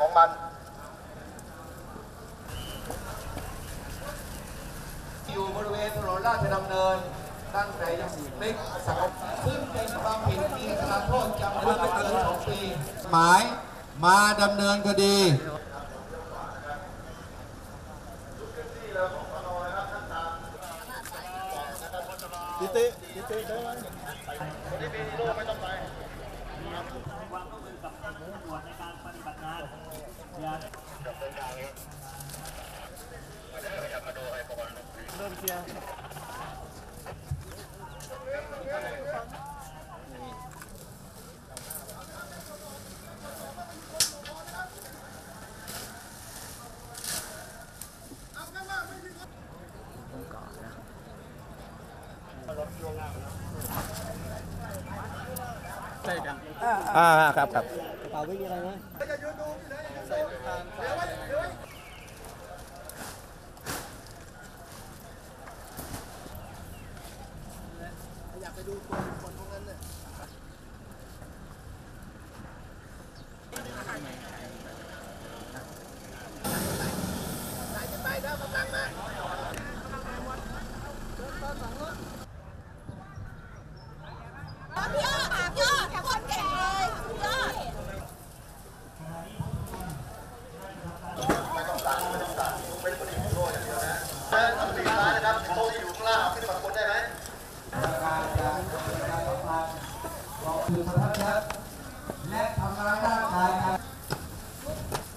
ของมัน อยู่บริเวณถนนราชดำเนินตั้งแต่ยังพลิกสังซึ่งเป็นความผิดมีอัตราโทษจำคุกไม่เกินสองปีหมายมาดำเนินคดีจิติจิติได้ไหมอ่ อ่าครับครับเปล่าพี่อะไรไหม ดูคนคนพวกนั้นเนี่ยอดพี่ยอดแถวคนแก่เลยพี่ยอด ถ้าทำสีฟ้านะครับโต๊ะที่อยู่ข้างล่างเอาขึ้นมาคนได้ไหม การจากการสัมพันธ์ ของสื่อสาธารณะและทำร้ายร่างกายกัน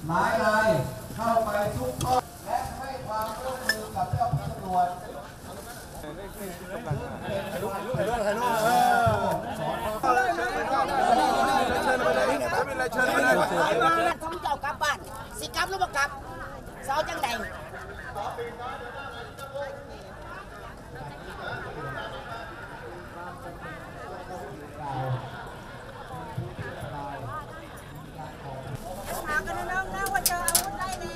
หมายรายเข้าไปทุกข้อและให้ความร่วมมือกับเจ้าพนักตำรวจท้องเจ้ากลับบ้านสิกลับหรือบ่กลับเสาจังใด ถามกันนะน้องนะว่าเจออาวุธได้แน่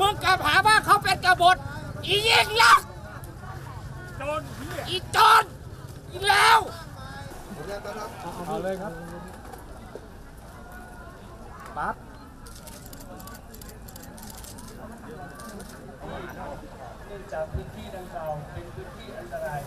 มึงกลับหาว่าเขาเป็นกบฏอียิงยักษ์อีโจรอีแล้วเอาเลยครับปั๊บเนื่องจากพื้นที่ดังกล่าวเป็นพื้นที่อันตราย